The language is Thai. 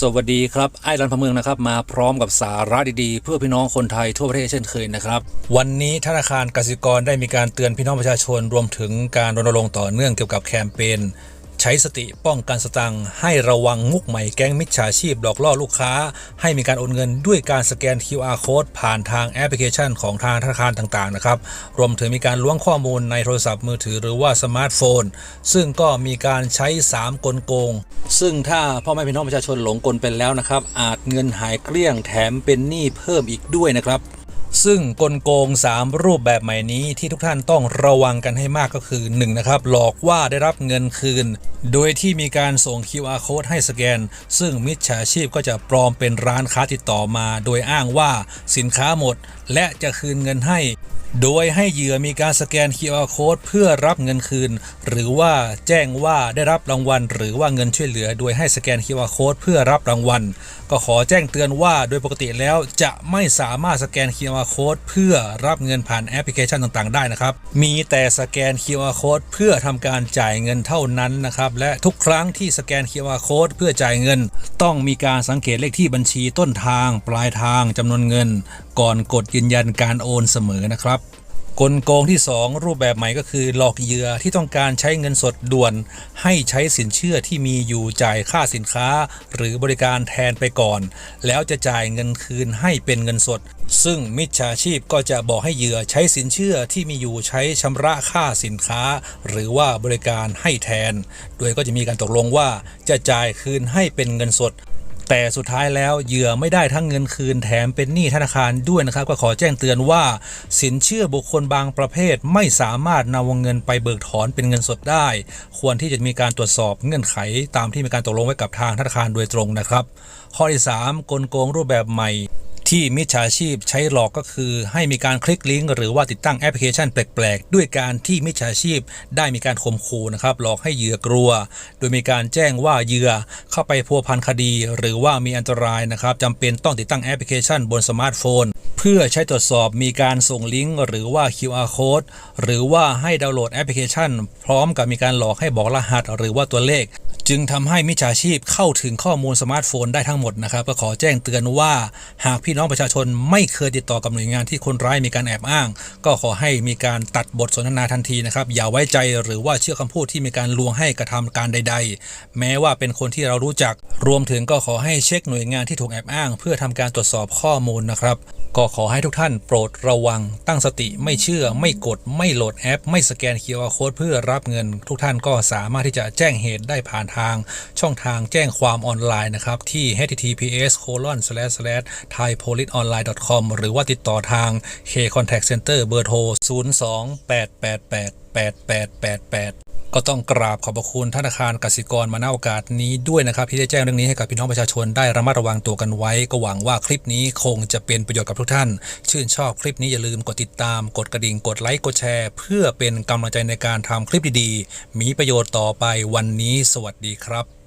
สวัสดีครับ ไอ้รันพะเมืองนะครับ มาพร้อมกับสาระดีๆ เพื่อพี่น้องคนไทยทั่วประเทศเช่นเคยนะครับ วันนี้ธนาคารกสิกรได้มีการเตือนพี่น้องประชาชนรวมถึงการรณรงค์ต่อเนื่องเกี่ยวกับแคมเปญ ใช้สติป้องกันสตังให้ระวังมุกใหม่แก๊งมิจฉาชีพหลอกล่อลูกค้า ให้มีการโอนเงินด้วยการสแกน QR code ผ่านทางแอปพลิเคชันของทางธนาคารต่างๆนะครับรวมถึงมีการล้วงข้อมูลในโทรศัพท์มือถือหรือว่าสมาร์ทโฟน ซึ่งก็มีการใช้ 3 กลโกง ซึ่งถ้าพ่อแม่พี่น้องประชาชนหลงกลเป็นแล้วนะครับอาจเงินหายเกลี้ยงแถมเป็นหนี้เพิ่มอีกด้วยนะครับ ซึ่งกลโกง 3 รูปแบบใหม่นี้ที่ทุกท่านต้องระวังกันให้มากก็คือ 1. นะครับ หลอกว่าได้รับเงินคืน โดยที่มีการส่ง QR code ให้สแกน ซึ่งมิจฉาชีพก็จะปลอมเป็นร้านค้าติดต่อมา โดยอ้างว่าสินค้าหมด และจะคืนเงินให้ โดยให้เหยื่อมีการสแกน QR code เพื่อรับเงินคืน หรือว่าแจ้งว่าได้รับรางวัล หรือว่าเงินช่วยเหลือ โดยให้สแกน QR code เพื่อรับรางวัลก็ขอแจ้งเตือนว่าโดยปกติแล้วจะไม่สามารถสแกน QR code เพื่อรับเงินผ่านแอปพลิเคชันต่างๆ ได้นะครับ มีแต่สแกน QR code เพื่อทำการจ่ายเงินเท่านั้นนะครับ และทุกครั้งที่สแกน QR code เพื่อจ่ายเงิน ต้องมีการสังเกตเลขที่บัญชีต้นทาง ปลายทางจำนวนเงิน ก่อนกดยืนยันการโอนเสมอนะครับ กลโกงที่ 2 รูปแบบใหม่ก็คือหลอกเหยื่อที่ต้องการใช้เงินสดด่วน ให้ใช้สินเชื่อที่มีอยู่จ่ายค่าสินค้า หรือบริการแทนไปก่อน แล้วจะจ่ายเงินคืนให้เป็นเงินสด ซึ่งมิจฉาชีพก็จะบอกให้เหยื่อใช้สินเชื่อที่มีอยู่ใช้ชำระค่าสินค้า หรือว่าบริการให้แทน โดยก็จะมีการตกลงว่าจะจ่ายคืนให้เป็นเงินสด แต่สุดท้ายแล้วเหยื่อไม่ได้ทั้งเงินคืนแถมเป็นหนี้ธนาคารด้วยนะครับ ก็ขอแจ้งเตือนว่า สินเชื่อบุคคลบางประเภทไม่สามารถนำวงเงินไปเบิกถอนเป็นเงินสดได้ ควรที่จะมีการตรวจสอบเงื่อนไข ตามที่มีการตกลงไว้กับทางธนาคารโดยตรงนะครับ ข้อที่ 3 กลโกงรูปแบบใหม่ ที่มิจฉาชีพใช้หลอกก็คือ ให้มีการคลิกลิงก์หรือว่าติดตั้งแอปพลิเคชันแปลกๆ ด้วยการที่มิจฉาชีพได้มีการข่มขู่นะครับหลอกให้เหยื่อกลัว โดยมีการแจ้งว่าเหยื่อเข้าไปพัวพันคดี หรือว่ามีอันตรายนะครับจำเป็นต้องติดตั้งแอปพลิเคชันบนสมาร์ทโฟน เพื่อใช้ตรวจสอบมีการส่งลิงก์หรือว่า QR code หรือว่าให้ดาวน์โหลดแอปพลิเคชัน พร้อมกับมีการหลอกให้บอกรหัส หรือว่าตัวเลข จึงทำให้มิจฉาชีพเข้าถึงข้อมูลสมาร์ทโฟนได้ทั้งหมดนะครับ ก็ขอแจ้งเตือนว่า หากพี่น้องประชาชนไม่เคยติดต่อกับหน่วยงานที่คนร้ายมีการแอบอ้าง ก็ขอให้มีการตัดบทสนทนาทันทีนะครับอย่าไว้ใจหรือว่าเชื่อคำพูดที่มีการลวงให้กระทำการใด ๆ แม้ว่าเป็นคนที่เรารู้จัก รวมถึงก็ขอให้เช็คหน่วยงานที่ถูกแอบอ้าง เพื่อทำการตรวจสอบข้อมูลนะครับ ก็ขอให้ทุกท่านโปรดระวังตั้งสติไม่เชื่อไม่กดไม่โหลดแอป ไม่สแกนเคอร์โค้ดเพื่อรับเงิน ทุกท่านก็สามารถที่จะแจ้งเหตุได้ผ่านทาง ช่องทางแจ้งความออนไลน์นะครับ ที่ https colon slash slash thaipoliceonline.com หรือว่าติดต่อทาง K Contact Center เบอร์โทร 02888 02-888-8888 ก็ต้องกราบขอบพระคุณธนาคารกสิกรมาณโอกาสนี้ด้วยนะครับที่ได้แจ้งเรื่องนี้ให้กับพี่น้องประชาชนได้ระมัดระวังตัวกันไว้ ก็หวังว่าคลิปนี้คงจะเป็นประโยชน์กับทุกท่าน ชื่นชอบคลิปนี้อย่าลืมกดติดตาม กดกระดิ่งกดไลค์กดแชร์ เพื่อเป็นกำลังใจในการทำคลิปดีๆ มีประโยชน์ต่อไปวันนี้ สวัสดีครับ